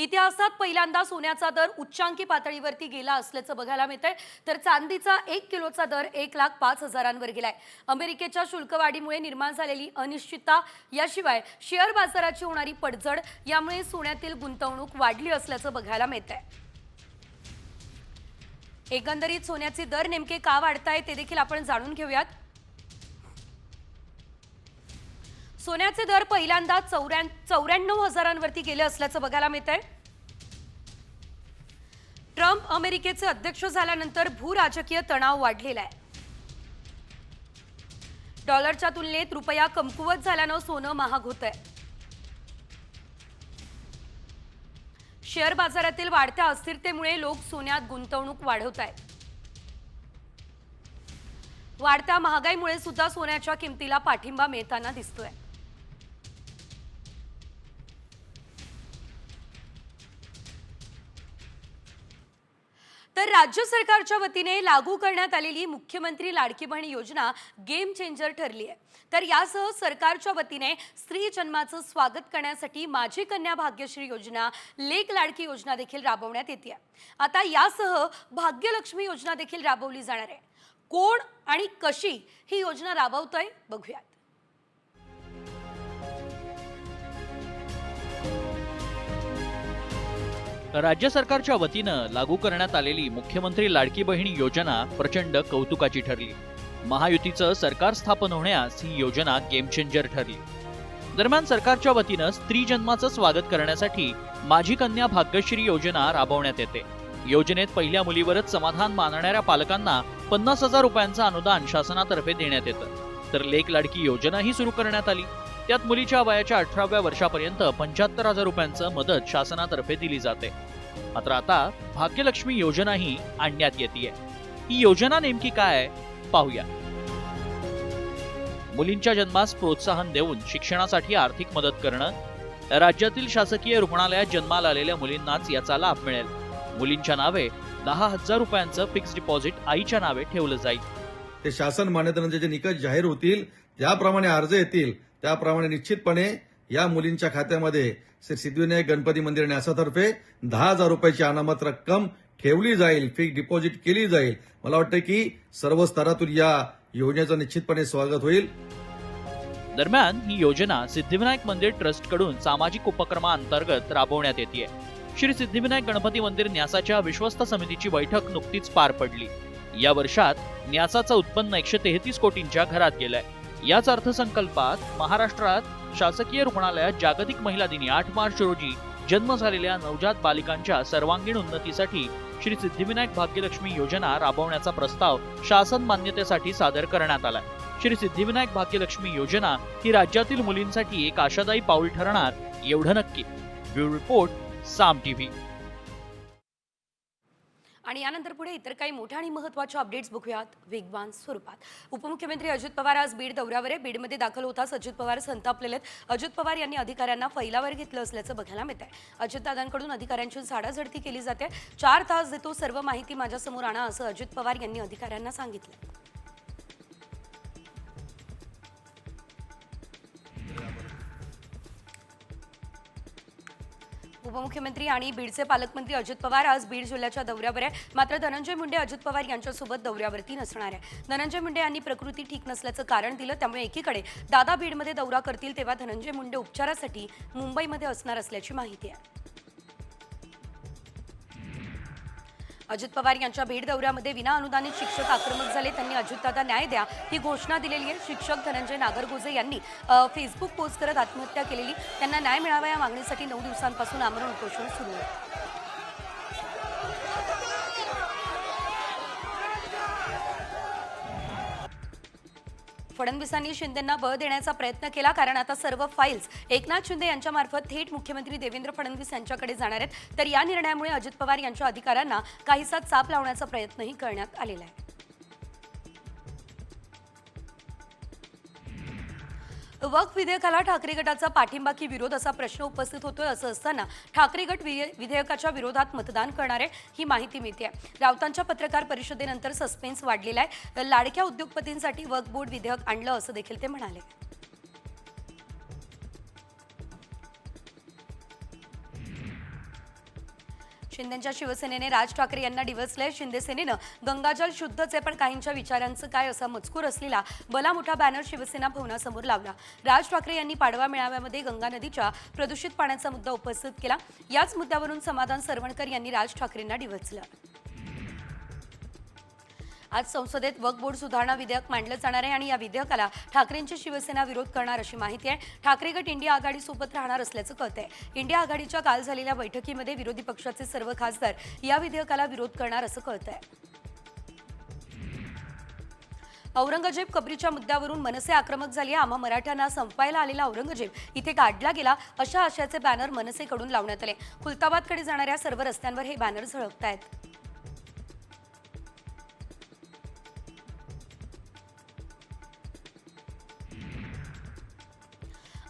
इतिहासात पहिल्यांदा सोन्याचा दर उच्चांकी पातळीवरती गेला असल्याचं बघायला मिळतंय. तर चांदीचा एक किलोचा दर एक लाख पाच हजारांवर गेलाय. अमेरिकेच्या शुल्कवाढीमुळे निर्माण झालेली अनिश्चितता याशिवाय शेअर बाजाराची होणारी पडझड यामुळे सोन्यातील गुंतवणूक वाढली असल्याचं बघायला मिळतंय. एकंदरीत सोन्याचे दर नेमके का वाढताय ते देखील आपण जाणून घेऊयात. सोन्याचे दर पहिल्यांदा चौऱ्या चौऱ्याण्णव हजारांवरती गेले असल्याचं बघायला मिळत आहे ट्रम्प अमेरिकेचे अध्यक्ष झाल्यानंतर भू राजकीय तणाव वाढलेला आहे. डॉलरच्या तुलनेत रुपया कमकुवत झाल्यानं सोनं महाग होत आहे शेअर बाजारातील वाढत्या अस्थिरतेमुळे लोक सोन्यात गुंतवणूक वाढवत आहेत वाढत्या महागाईमुळे सुद्धा सोन्याच्या किमतीला पाठिंबा मिळताना दिसतोय. तर राज्य सरकारच्या वतीने लागू करण्यात आलेली मुख्यमंत्री लाडकी बहीण योजना गेम चेंजर ठरली आहे. तर यासह सरकारच्या वतीने स्त्री जन्माचं स्वागत करण्यासाठी माझी कन्या भाग्यश्री योजना लेक लाडकी योजना देखील राबवण्यात येते आता यासह भाग्यलक्ष्मी योजना देखील राबवली जाणार आहे. कोण आणि कशी ही योजना राबवतोय बघूयात. राज्य सरकारच्या वतीनं लागू करण्यात आलेली मुख्यमंत्री लाडकी बहीण योजना प्रचंड कौतुकाची ठरली. महायुतीचं सरकार स्थापन होण्यास ही योजना गेम चेंजर ठरली. दरम्यान सरकारच्या वतीनं स्त्री जन्माचं स्वागत करण्यासाठी माझी कन्या भाग्यश्री योजना राबवण्यात येते. योजनेत पहिल्या मुलीवरच समाधान मानणाऱ्या पालकांना पन्नास हजार रुपयांचं अनुदान शासनातर्फे देण्यात येतं. तर लेक लाडकी योजनाही सुरू करण्यात आली. त्यात मुलीच्या वयाच्या अठराव्या वर्षापर्यंत पंच्याहत्तर हजार रुपयांचं मदत शासनातर्फे दिली जाते. मात्र आता भाग्यलक्ष्मी योजनाही आणण्यात येते ही योजना नेमकी काय पाहूया. मुलींच्या जन्मास प्रोत्साहन देऊन शिक्षणासाठी आर्थिक मदत करणं राज्यातील शासकीय रुग्णालयात जन्माला आलेल्या मुलींनाच याचा लाभ मिळेल. मुलींच्या नावे दहा हजार रुपयांचं फिक्स डिपॉझिट आईच्या नावे ठेवलं जाईल. ते शासन मान्यतेनंतर जे निकष जाहीर होतील त्याप्रमाणे अर्ज येतील. त्याप्रमाणे निश्चितपणे या मुलींच्या खात्यामध्ये श्री सिद्धिविनायक गणपती मंदिर न्यासातर्फे दहा हजार रुपयाची अनामत रक्कम ठेवली जाईल फिक्स डिपॉझिट केली जाईल. मला वाटतं की सर्व स्तरातून या योजनेचं निश्चितपणे स्वागत होईल. दरम्यान ही योजना सिद्धिविनायक मंदिर ट्रस्टकडून सामाजिक उपक्रमाअंतर्गत राबवण्यात येते श्री सिद्धिविनायक गणपती मंदिर न्यासाच्या विश्वस्त समितीची बैठक नुकतीच पार पडली. या वर्षात न्यासाचं उत्पन्न एकशे तेहतीस कोटींच्या घरात गेलंय. याच अर्थसंकल्पात महाराष्ट्रात शासकीय रुग्णालयात जागतिक महिला दिनी आठ मार्च रोजी जन्म झालेल्या नवजात बालिकांच्या सर्वांगीण उन्नतीसाठी श्री सिद्धिविनायक भाग्यलक्ष्मी योजना राबवण्याचा प्रस्ताव शासन मान्यतेसाठी सादर करण्यात आला. श्री सिद्धिविनायक भाग्यलक्ष्मी योजना ही राज्यातील मुलींसाठी एक आशादायी पाऊल ठरणार एवढं नक्की. Bureau report Saam TV. आणि यानंतर पुढे इतर काही मोठ्या आणि महत्त्वाच्या अपडेट्स बघूयात. वेगवान स्वरूपात. उपमुख्यमंत्री अजित पवार आज बीड दौऱ्यावर आहे. बीडमध्ये दाखल होताच अजित पवार संतापलेले आहेत. अजित पवार यांनी अधिकाऱ्यांना फैलावर घेतलं असल्याचं बघायला मिळत आहे अजितदादांकडून अधिकाऱ्यांची झाडाझडती केली जाते. चार तास देतो सर्व माहिती माझ्यासमोर आणा असं अजित पवार यांनी अधिकाऱ्यांना सांगितलं उपमुख्यमंत्री आणि बीडचे पालकमंत्री अजित पवार आज बीड जिल्ह्याच्या दौऱ्यावर आहे मात्र धनंजय मुंडे अजित पवार यांच्यासोबत दौऱ्यावरती नसणार आहे धनंजय मुंडे यांनी प्रकृती ठीक नसल्याचं कारण दिलं त्यामुळे एकीकडे दादा बीडमध्ये दौरा करतील तेव्हा धनंजय मुंडे उपचारासाठी मुंबईमध्ये असणार असल्याची माहिती आहे. अजित पवार यांच्या भेट दौऱ्यामध्ये विना अनुदानित शिक्षक आक्रमक झाले. त्यांनी अजितदादा न्याय द्या ही घोषणा दिलेली आहे. शिक्षक धनंजय नागरगोजे यांनी फेसबुक पोस्ट करत आत्महत्या केलेली. त्यांना न्याय मिळावा या मागणीसाठी नऊ दिवसांपासून आमरण उपोषण सुरू आहे. फडणवीसांनी शिंदेंना बळ देण्याचा प्रयत्न केला कारण आता सर्व फाईल्स एकनाथ शिंदे यांच्यामार्फत थेट मुख्यमंत्री देवेंद्र फडणवीस यांच्याकडे जाणार आहेत. तर या निर्णयामुळे अजित पवार यांच्या अधिकाऱ्यांना काहीसा चाप लावण्याचा प्रयत्नही करण्यात आलेला आहे. वक्फ विधेयकाला ठाकरे गटाचा पाठिंबा की विरोध असा प्रश्न उपस्थित होतोय असं असताना ठाकरे गट विधेयकाच्या विरोधात मतदान करणार आहे ही माहिती मिळते राऊतांच्या पत्रकार परिषदेनंतर सस्पेन्स वाढलेला आहे. लाडक्या उद्योगपतींसाठी वक्फ बोर्ड विधेयक आणलं असं देखील ते म्हणाले. शिंदेच्या शिवसेनेने राज ठाकरे यांना डिवसले शिंदे सेनेनं गंगाजल शुद्धच आहे पण काहींच्या विचारांचं काय असा मजकूर असलेला भला मोठा बॅनर शिवसेना भवनासमोर लावला. राज ठाकरे यांनी पाडवा मेळाव्यामध्ये गंगा नदीच्या प्रदूषित पाण्याचा मुद्दा उपस्थित केला. याच मुद्द्यावरून समाधान सरवणकर यांनी राज ठाकरेंना डिवचलं. आज संसदेत वक्फ बोर्ड सुधारणा विधेयक मांडलं जाणार आहे आणि या विधेयकाला ठाकरेंची शिवसेना विरोध करणार अशी माहिती आहे. ठाकरे गट इंडिया आघाडीसोबत राहणार असल्याचं कळतंय इंडिया आघाडीच्या काल झालेल्या बैठकीमध्ये विरोधी पक्षाचे सर्व खासदार या विधेयकाला विरोध करणार असं कळतंय औरंगजेब कबरीच्या मुद्द्यावरून मनसे आक्रमक झाली आम्हा मराठ्यांना संपायला आलेला औरंगजेब इथे काढला गेला अशा आशयाचे बॅनर मनसेकडून लावण्यात आले. खुलताबादकडे जाणाऱ्या सर्व रस्त्यांवर हे बॅनर झळकतायत.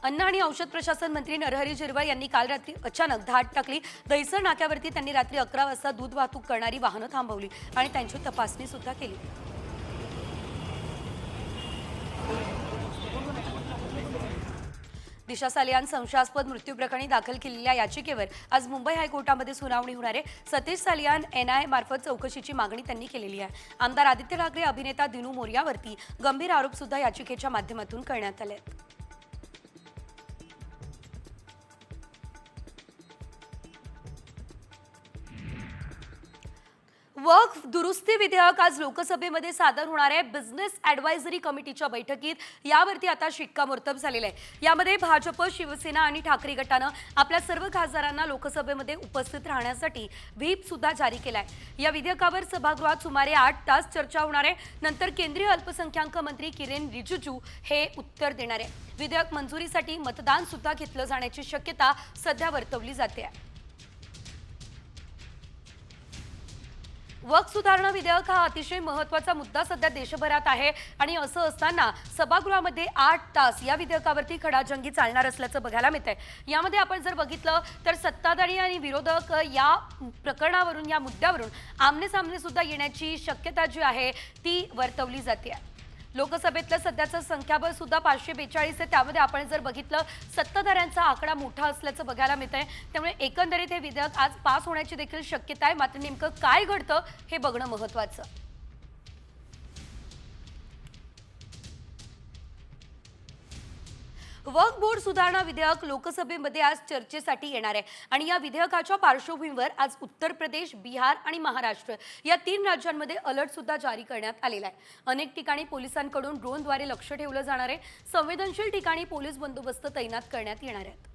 अन्न आणि औषध प्रशासन मंत्री नरहरी झिरवळ यांनी काल रात्री अचानक धाड टाकली. दहिसर नाक्यावरती त्यांनी रात्री अकरा वाजता दूध वाहतूक करणारी वाहनं थांबवली आणि त्यांची तपासणी सुद्धा केली. दिशा सालियान संशयास्पद मृत्यू प्रकरणी दाखल केलेल्या याचिकेवर आज मुंबई हायकोर्टामध्ये सुनावणी होणार आहे. सतीश सालियान एनआय मार्फत चौकशीची मागणी त्यांनी केलेली आहे. आमदार आदित्य ठाकरे अभिनेता दिनू मोर्यावरती गंभीर आरोप सुद्धा याचिकेच्या माध्यमातून करण्यात आले आहेत. वक्फ दुरुस्ती विधेयक आज लोकसभेमध्ये सादर होणार आहे. बिझनेस ॲडवायझरी कमिटीच्या बैठकीत यावरती आता शिक्कामोर्तब झालेलं आहे. यामध्ये भाजप शिवसेना आणि ठाकरे गटानं आपल्या सर्व खासदारांना लोकसभेमध्ये उपस्थित राहण्यासाठी व्हीप सुद्धा जारी केलाय. या विधेयकावर सभागृहात सुमारे आठ तास चर्चा होणार आहे. नंतर केंद्रीय अल्पसंख्याक मंत्री किरेन रिजिजू हे उत्तर देणार आहे. विधेयक मंजुरीसाठी मतदान सुद्धा घेतलं जाण्याची शक्यता सध्या वर्तवली जाते. आहे वक सुधारणा विधेयक हा अतिशय महत्त्वाचा मुद्दा सध्या देशभरात आहे. आणि असं असताना सभागृहामध्ये आठ तास या विधेयकावरती खडाजंगी चालणार असल्याचं बघायला मिळतंय. यामध्ये आपण जर बघितलं तर सत्ताधारी आणि विरोधक या प्रकरणावरून या मुद्द्यावरून आमने सामने सुद्धा येण्याची शक्यता जी आहे ती वर्तवली जाते लोकसभेतलं सध्याचं संख्याबळ सुद्धा पाचशे बेचाळीस आहे. त्यामध्ये आपण जर बघितलं सत्ताधाऱ्यांचा आकडा मोठा असल्याचं बघायला मिळत आहे त्यामुळे एकंदरीत हे विधेयक आज पास होण्याची देखील शक्यता आहे. मात्र नेमकं काय घडतं हे बघणं महत्वाचं. वर्क बोर्ड सुधारणा विधेयक लोकसभेमध्ये आज चर्चेसाठी येणार आहे. आणि या विधेयकाच्या पार्श्वभूमीवर आज उत्तर प्रदेश बिहार आणि महाराष्ट्र या तीन राज्यांमध्ये अलर्ट सुद्धा जारी करण्यात आलेला आहे. अनेक ठिकाणी पोलिसांकडून ड्रोनद्वारे लक्ष ठेवलं जाणार आहे. संवेदनशील ठिकाणी पोलीस बंदोबस्त तैनात करण्यात येणार आहेत.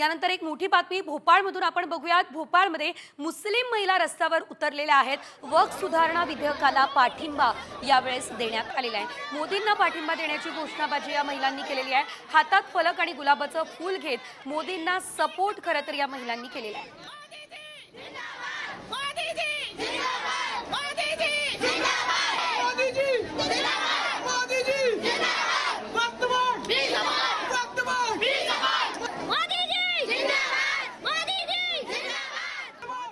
यानंतर एक मोठी बातमी भोपाळमधून आपण बघूयात. भोपाळमध्ये मुस्लिम महिला रस्त्यावर उतरलेल्या आहेत. वक सुधारणा विधेयकाला पाठिंबा यावेळेस देण्यात आलेला आहे. मोदींना पाठिंबा देण्याची घोषणाबाजी या महिलांनी केलेली आहे. हातात फलक आणि गुलाबाचं फूल घेत मोदींना सपोर्ट खरं तर या महिलांनी केलेला आहे मोदी जी जिंदाबाद मोदी जी जिंदाबाद मोदी जी जिंदाबाद मोदी जी जिंदाबाद वक्तमान जिंदाबाद वक्तमान जिंदाबाद मोदी जी जिंदाबाद मोदी जी जिंदाबाद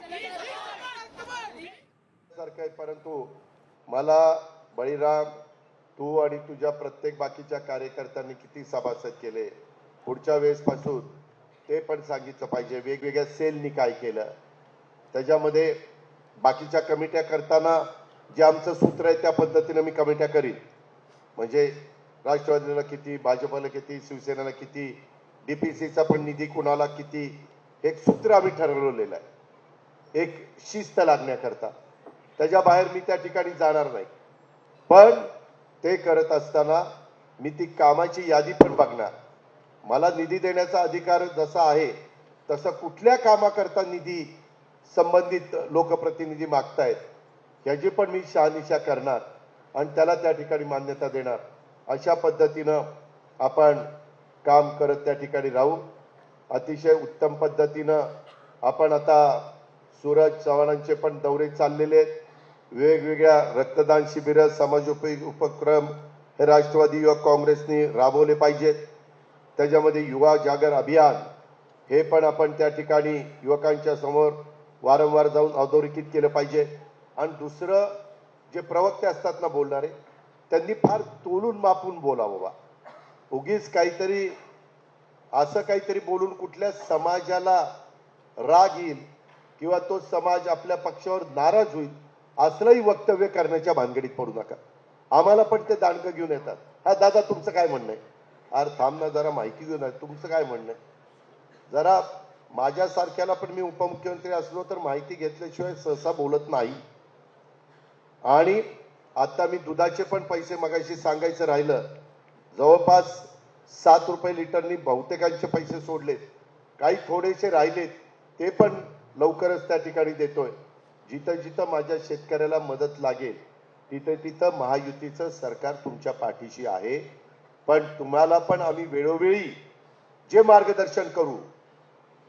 सारखं परंतु मला बळीराम तू आणि तुझ्या प्रत्येक बाकीच्या कार्यकर्त्यांनी किती सभासद केले? पुढच्या वेळेसपासून ते पण सांगितलं पाहिजे. वेगवेगळ्या सेलनी काय केलं? त्याच्यामध्ये बाकीच्या कमिट्या करताना जे आमचं सूत्र आहे त्या पद्धतीनं मी कमिट्या करीन. म्हणजे राष्ट्रवादीला किती भाजपला किती शिवसेनेला किती डीपीसीचा पण निधी कुणाला किती हे एक सूत्र आम्ही ठरवलेलं आहे. एक शिस्त लागण्याकरता. त्याच्या बाहेर मी त्या ठिकाणी जाणार नाही. पण ते करत असताना मी ती कामाची यादी पण बघणार. मला निधी देण्याचा अधिकार जसा आहे तसं कुठल्या कामाकरता निधी संबंधित लोकप्रतिनिधी मागतायत ह्याची पण मी शहानिशा करणार आणि त्याला त्या ठिकाणी मान्यता देणार. अशा पद्धतीनं आपण काम करत त्या ठिकाणी राहू. अतिशय उत्तम पद्धतीनं आपण आता सूरज चव्हाणांचे पण दौरे चाललेले आहेत. वेगवेगळ्या रक्तदान शिबिरं समाजोपयोगी उपक्रम हे राष्ट्रवादी युवक काँग्रेसने राबवले पाहिजेत. त्याच्यामध्ये युवा जागर अभियान हे पण आपण त्या ठिकाणी युवकांच्या समोर वारंवार जाऊन अधोरेखित केलं पाहिजे. आणि दुसरं जे प्रवक्ते असतात ना बोलणारे त्यांनी फार तोलून मापून बोला बाबा उगीच काहीतरी असं काहीतरी बोलून कुठल्या समाजाला राग येईल किंवा तो समाज आपल्या पक्षावर नाराज होईल असलंही वक्तव्य करण्याच्या भानगडीत पडू नका. आम्हाला पण ते दांडकं घेऊन येतात. हा दादा तुमचं काय म्हणणं आहे? अरे थांब ना जरा माहिती घेऊन आहे तुमचं काय म्हणणं आहे? जरा माझ्यासारख्याला पण मी उपमुख्यमंत्री असलो तर माहिती घेतल्याशिवाय सहसा बोलत नाही. आणि आता मी दुधाचे पण पैसे मगाशी सांगायचं राहिलं. जवळपास सात रुपये लिटरनी बहुतेकांचे पैसे सोडलेत. काही थोडेसे राहिलेत. ते पण लवकरच त्या ठिकाणी देतोय. जिथं जिथं माझ्या शेतकऱ्याला मदत लागेल तिथं तिथं महायुतीचं सरकार तुमच्या पाठीशी आहे. पण तुम्हाला पण आम्ही वेळोवेळी जे मार्गदर्शन करू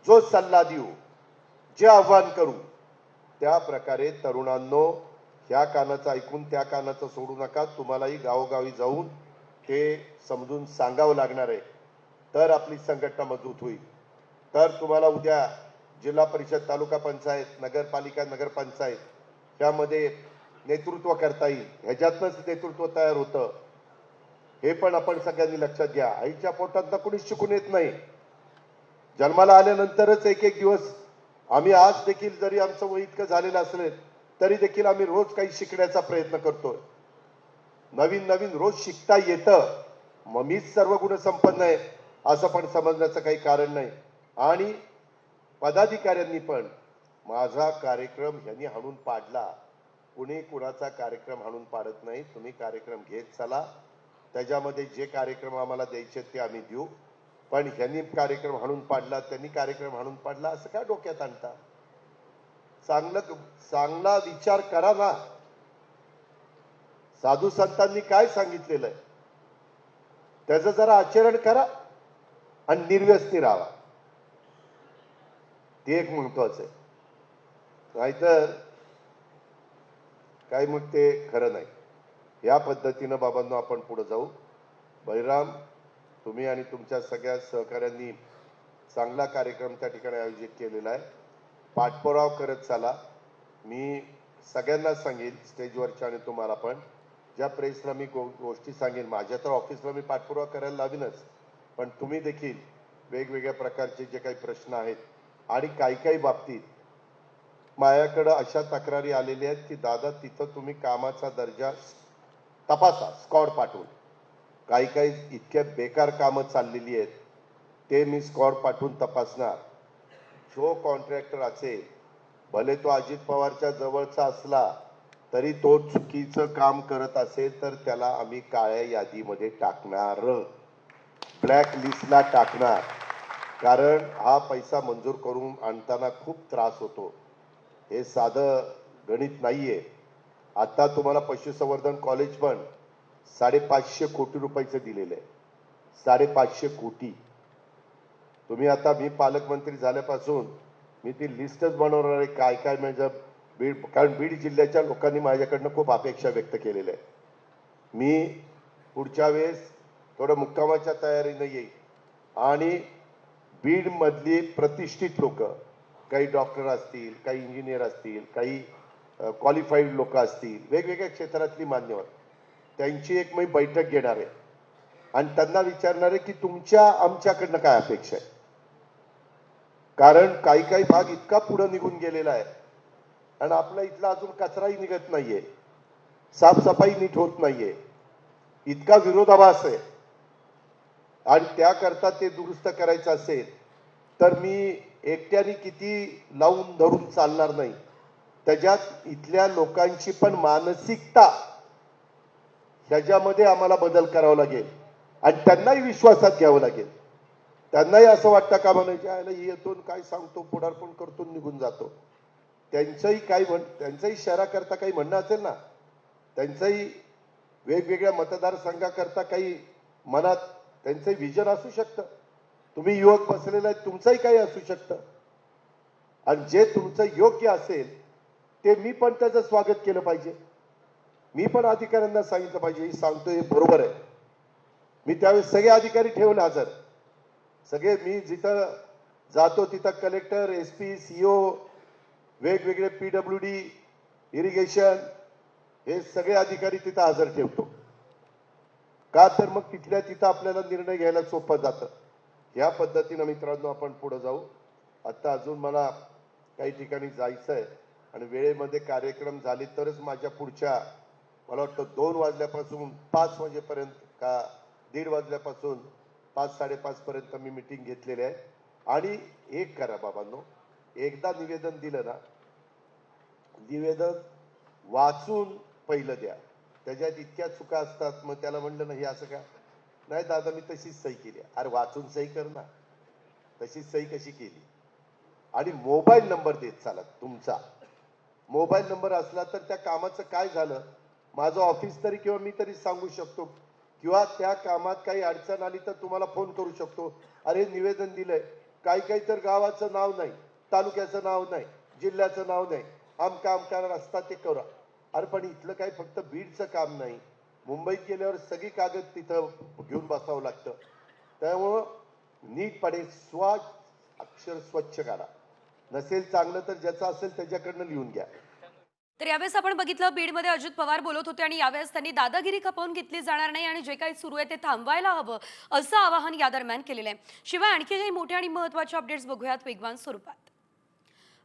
जो सल्ला देऊ जे आव्हान करू त्या प्रकारे तरुणांनो ह्या कानाचं ऐकून त्या कानाचं सोडू नका. तुम्हालाही गावोगावी जाऊन ते समजून सांगावं लागणार आहे. तर आपली संघटना मजबूत होईल. तर तुम्हाला उद्या जिल्हा परिषद तालुका पंचायत नगरपालिका नगरपंचायत त्यामध्ये नेतृत्व करता येईल. ह्याच्यातनंच नेतृत्व तयार होतं. हे पण आपण सगळ्यांनी लक्षात घ्या. आईच्या पोटात कोणीच शिकून येत नाही. जन्माला आल्यानंतरच एक एक दिवस आम्ही आज देखील जरी आमचं वय इतकं झालेलं असलं तरी देखील आम्ही रोज काही शिकण्याचा प्रयत्न करतोय. नवीन नवीन रोज शिकता येतं. मग मीच सर्व गुण संपन्न आहे असं पण समजण्याचं काही कारण नाही. आणि पदाधिकाऱ्यांनी पण माझा कार्यक्रम ह्यांनी हाणून पाडला. कुणी कुणाचा कार्यक्रम हाणून पाडत नाही. तुम्ही कार्यक्रम घेत चला. त्याच्यामध्ये जे कार्यक्रम आम्हाला द्यायचे ते आम्ही देऊ. पण ह्यांनी कार्यक्रम हाणून पाडला त्यांनी कार्यक्रम हाणून पाडला असं काय डोक्यात आणता? चांगलं चांगला विचार करा ना. साधू संतांनी काय सांगितलेलं आहे? त्याचं जरा आचरण करा आणि निर्व्यस्ती राहा. हे एक महत्वाचं आहे. नाहीतर काय मग ते खरं नाही. या पद्धतीनं बाबांनो आपण पुढे जाऊ. बळीराम तुम्ही आणि तुमच्या सगळ्या सहकाऱ्यांनी चांगला कार्यक्रम त्या ठिकाणी आयोजित केलेला आहे. पाठपुरावा करत चाला. मी सगळ्यांना सांगेन स्टेजवरच्या आणि तुम्हाला पण. ज्या प्रेसला मी गो गोष्टी सांगेन माझ्या तर ऑफिसला मी पाठपुरावा करायला लावीनच. पण तुम्ही देखील वेगवेगळ्या प्रकारचे जे काही प्रश्न आहेत आणि काही काही बाबतीत माझ्याकडं अशा तक्रारी आलेल्या आहेत की दादा तिथं तुम्ही कामाचा दर्जा तपासा स्कॉड पाठवून. काही काही इतक्या बेकार कामं चाललेली आहेत ते मी स्कॉड पाठवून तपासणार. जो कॉन्ट्रॅक्टर असेल भले तो अजित पवारच्या जवळचा असला तरी तो चुकीचं काम करत असेल तर त्याला आम्ही काळ्या यादीमध्ये टाकणार. ब्लॅक लिस्टला टाकणार. कारण हा पैसा मंजूर करून आणताना खूप त्रास होतो. हे साधं गणित नाहीये. आता तुम्हाला पशुसंवर्धन कॉलेज पण साडेपाचशे कोटी रुपयाचं दिलेलं आहे. साडेपाचशे कोटी. तुम्ही आता मी पालकमंत्री झाल्यापासून मी ती लिस्टच बनवणार आहे. काय काय म्हणजे बीड कारण बीड जिल्ह्याच्या लोकांनी माझ्याकडनं खूप अपेक्षा व्यक्त केलेल्या आहे मी पुढच्या वेळेस थोडं मुक्कामाच्या तयारीनं येईल आणि बीडमधली प्रतिष्ठित लोक काही डॉक्टर असतील काही इंजिनियर असतील काही क्वालिफाईड लोक असतील वेगवेगळ्या क्षेत्रातली मान्यवर त्यांची एक मी बैठक घेणार आहे. आणि त्यांना विचारणार आहे की तुमच्या आमच्याकडनं काय अपेक्षा आहे? कारण काही काही भाग इतका पुढे निघून गेलेला आहे. आणि आपला इथला अजून कचराही निघत नाहीये. साफसफाई नीट होत नाहीये. इतका विरोधाभास आहे. आणि त्याकरता ते दुरुस्त करायचं असेल तर मी एकट्याने किती लावून धरून चालणार नाही. त्याच्यात इथल्या लोकांची पण मानसिकता ह्याच्यामध्ये आम्हाला बदल करावा लागेल. आणि त्यांनाही विश्वासात घ्यावं लागेल. त्यांनाही असं वाटतं का म्हणायच्या आयला येतो काय सांगतो पुढारपण करतो निघून जातो. त्यांचंही काही म्हण त्यांचंही शहराकरता काही म्हणणं असेल ना त्यांचंही वेगवेगळ्या मतदारसंघाकरता काही मनात त्यांचं विजन असू शकतं. तुम्ही युवक बसलेला आहे तुमचंही काही असू शकतं. आणि जे तुमचं योग्य असेल ते मी पण त्याचं स्वागत केलं पाहिजे. मी पण अधिकाऱ्यांना सांगितलं पाहिजे हे सांगतो हे बरोबर आहे. मी त्यावेळेस सगळे अधिकारी ठेवले हजर. सगळे मी जिथं जातो तिथं कलेक्टर एस पी सीओ वेगवेगळे पी डब्ल्यू डी इरिगेशन हे सगळे अधिकारी तिथं हजर ठेवतो. का तर मग तिथल्या तिथं आपल्याला निर्णय घ्यायला सोपं जातं. ह्या पद्धतीनं मित्रांनो आपण पुढे जाऊ. आता अजून मला काही ठिकाणी जायचं आहे आणि वेळेमध्ये कार्यक्रम झाले तरच माझ्या पुढच्या मला वाटतं दोन वाजल्यापासून पाच वाजेपर्यंत का दीड वाजल्यापासून पाच साडेपाच पर्यंत मी मिटिंग घेतलेली आहे. आणि एक करा बाबांनो एकदा निवेदन दिलं ना निवेदन वाचून पहिलं द्या. त्याच्यात इतक्या चुका असतात मग त्याला म्हणलं ना हे असं का? नाही दादा मी तशीच सही केली. अरे वाचून सही कर ना. तशीच सही कशी केली? आणि मोबाईल नंबर देत चालत तुमचा. मोबाईल नंबर असला तर त्या कामाचं काय झालं? माझं ऑफिस तरी किंवा मी तरी सांगू शकतो. किंवा त्या कामात काही अडचण आली तर तुम्हाला फोन करू शकतो. अरे निवेदन दिलंय. काही काही तर गावाचं नाव नाही तालुक्याचं नाव नाही जिल्ह्याचं नाव नाही. आमका आमका रस्ता ते करा. अरे पण इथलं काही फक्त बीडचं काम नाही. मुंबईत गेल्यावर सगळी कागद तिथं घेऊन बसावं लागतं. त्यामुळं नीटपणे स्व अक्षर स्वच्छ काढा. नसेल चांगलं तर ज्याचं असेल त्याच्याकडनं लिहून घ्या. तर यावेळेस आपण बघितलं बीडमध्ये अजित पवार बोलत होते आणि यावेळेस त्यांनी दादागिरी खपवून घेतली जाणार नाही आणि जे काही सुरू आहे ते थांबवायला हवं असं आवाहन या दरम्यान केलेलं आहे. शिवाय आणखी काही मोठे आणि महत्त्वाचे अपडेट्स बघूयात वेगवान स्वरूपात.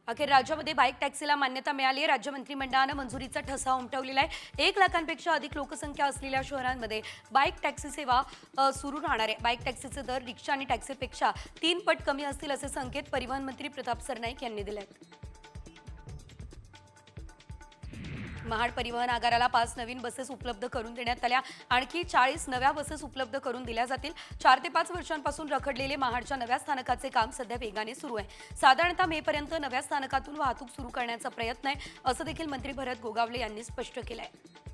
अखेर राज्यामध्ये बाईक टॅक्सीला मान्यता मिळाली आहे. राज्य मंत्रिमंडळानं मंजुरीचा ठसा उमटवलेला आहे. एक लाखांपेक्षा अधिक लोकसंख्या असलेल्या शहरांमध्ये बाईक टॅक्सी सेवा सुरू राहणार आहे. बाईक टॅक्सीचे दर रिक्षा आणि टॅक्सीपेक्षा तीन पट कमी असतील असे संकेत परिवहन मंत्री प्रताप सरनाईक यांनी दिले आहेत महाड परिवहन आगाराला पाच नवीन बसेस उपलब्ध करून देण्यात आल्या. आणखी चाळीस नव्या बसेस उपलब्ध करून दिल्या जातील. चार ते पाच वर्षांपासून रखडलेले महाडच्या नव्या स्थानकाचे काम सध्या वेगाने सुरू आहे. साधारणतः मे पर्यंत नव्या स्थानकातून वाहतूक सुरू करण्याचा प्रयत्न आहे असं देखील मंत्री भरत गोगावले यांनी स्पष्ट केलं आहे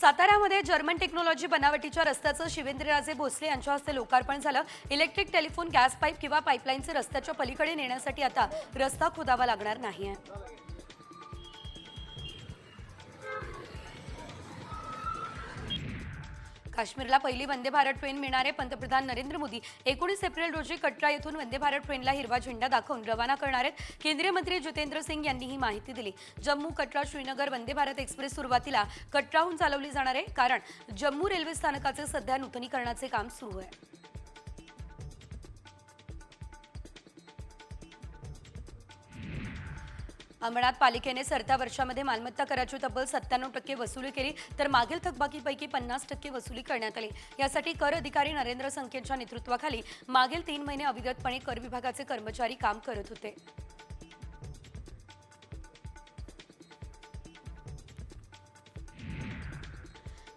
साताऱ्यामध्ये जर्मन टेक्नॉलॉजी बनावटीच्या रस्त्याचं शिवेंद्रराजे भोसले यांच्या हस्ते लोकार्पण झालं. इलेक्ट्रिक टेलिफोन गॅस पाईप किंवा पाईपलाईनचे रस्त्याच्या पलीकडे नेण्यासाठी आता रस्ता खोदावा लागणार नाही काश्मीरला पहिली वंदे भारत ट्रेन मिळणारे पंतप्रधान नरेंद्र मोदी एकोणीस एप्रिल रोजी कटरा येथून वंदे भारत ट्रेनला हिरवा झेंडा दाखवून रवाना करणार आहेत. केंद्रीय मंत्री जितेंद्र सिंग यांनी ही माहिती दिली. जम्मू कटरा श्रीनगर वंदे भारत एक्सप्रेस सुरुवातीला कटराहून चालवली जाणार आहे. कारण जम्मू रेल्वे स्थानकाचे सध्या नूतनीकरणाचे काम सुरू आहे. अंबरनाथ पालिकेने सरत्या वर्षामध्ये मालमत्ता कराची तब्बल सत्त्याण्णव टक्के वसुली केली तर मागील थकबाकीपैकी पन्नास टक्के वसुली करण्यात आली. यासाठी कर अधिकारी नरेंद्र संकेतच्या नेतृत्वाखाली मागील तीन महिने अविरतपणे कर विभागाचे कर्मचारी काम करत होते.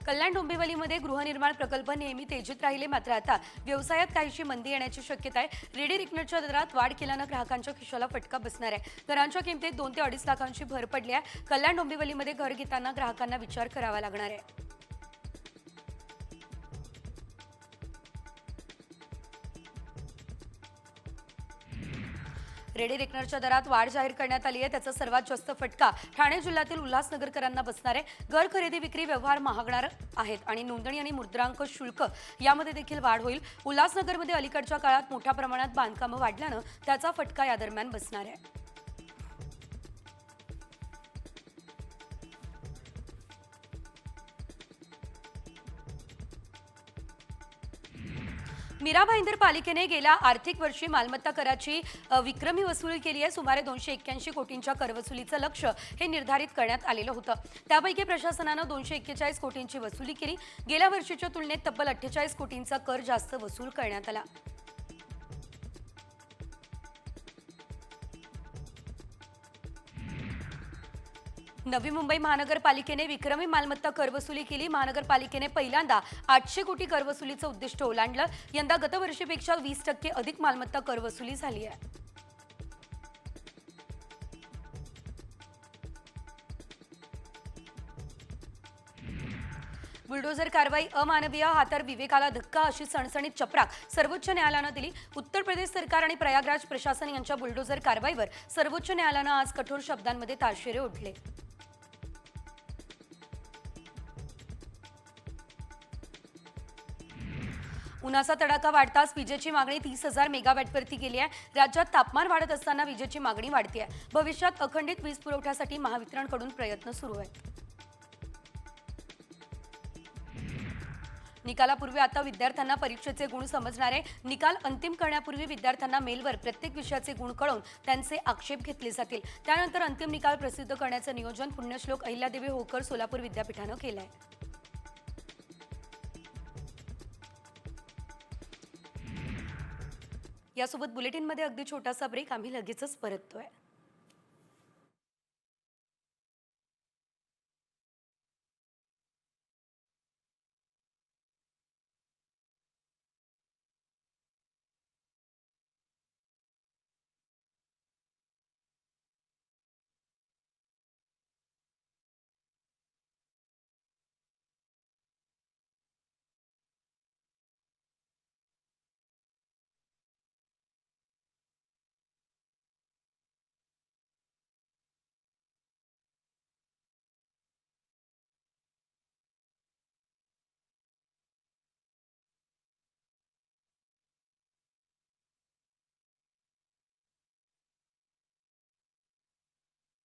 कल्याण डोंबिवलीमध्ये गृहनिर्माण प्रकल्प नेहमी तेजीत राहिले मात्र आता व्यवसायात काहीशी मंदी येण्याची शक्यता आहे. रेडी रिकनरच्या दरात वाढ केल्यानं ग्राहकांच्या खिशाला फटका बसणार आहे. घरांच्या किमतीत दोन ते अडीच लाखांची भर पडली आहे. कल्याण डोंबिवलीमध्ये घर घेताना ग्राहकांना विचार करावा लागणार आहे. रेडी रेकनरच्या दरात वाढ जाहीर करण्यात आली आहे. त्याचा सर्वात जास्त फटका ठाणे जिल्ह्यातील उल्हासनगरकरांना बसणार आहे. घर खरेदी विक्री व्यवहार महागणार आहेत आणि नोंदणी आणि मुद्रांक शुल्क यामध्ये देखील वाढ होईल. उल्हासनगरमध्ये अलीकडच्या काळात मोठ्या प्रमाणात बांधकामं वाढल्यानं त्याचा फटका या दरम्यान बसणार आहे. मीरा भाईंदर पालिकेने गेल्या आर्थिक वर्षी मालमत्ता कराची विक्रमी वसुली केली आहे. सुमारे दोनशे एक्क्याऐंशी कोटींच्या करवसुलीचं लक्ष हे निर्धारित करण्यात आलेलं होतं. त्यापैकी प्रशासनानं दोनशे एक्केचाळीस कोटींची वसुली केली. गेल्या वर्षीच्या तुलनेत तब्बल अठ्ठेचाळीस कोटींचा कर जास्त वसूल करण्यात आला. नवी मुंबई महानगरपालिकेने विक्रमी मालमत्ता करवसुली केली. महानगरपालिकेने पहिल्यांदा आठशे कोटी करवसुलीचं उद्दिष्ट ओलांडलं. यंदा गतवर्षीपेक्षा वीस टक्के अधिक मालमत्ता करवसुली झाली आहे. बुलडोझर कारवाई अमानवीय हा तर विवेकाला धक्का अशी सणसणीत चपराक सर्वोच्च न्यायालयानं दिली. उत्तर प्रदेश सरकार आणि प्रयागराज प्रशासन यांच्या बुलडोझर कारवाईवर सर्वोच्च न्यायालयानं आज कठोर शब्दांमध्ये ताशेरे ओढले. उन्हाचा तडाखा वाढताच विजेची मागणी तीस हजार मेगावॅटवरती गेली आहे. राज्यात तापमान वाढत असताना विजेची मागणी वाढते आहे. भविष्यात अखंडित वीज पुरवठ्यासाठी महावितरणकडून प्रयत्न सुरू आहेत. निकालापूर्वी आता विद्यार्थ्यांना परीक्षेचे गुण समजणारे निकाल अंतिम करण्यापूर्वी विद्यार्थ्यांना मेलवर प्रत्येक विषयाचे गुण कळवून त्यांचे आक्षेप घेतले जातील. त्यानंतर अंतिम निकाल प्रसिद्ध करण्याचं नियोजन पुण्यश्लोक अहिल्यादेवी होकर सोलापूर विद्यापीठानं केलं आहे यासोबत बुलेटिनमध्ये अगदी छोटासा ब्रेक आम्ही लगेचच परततोय.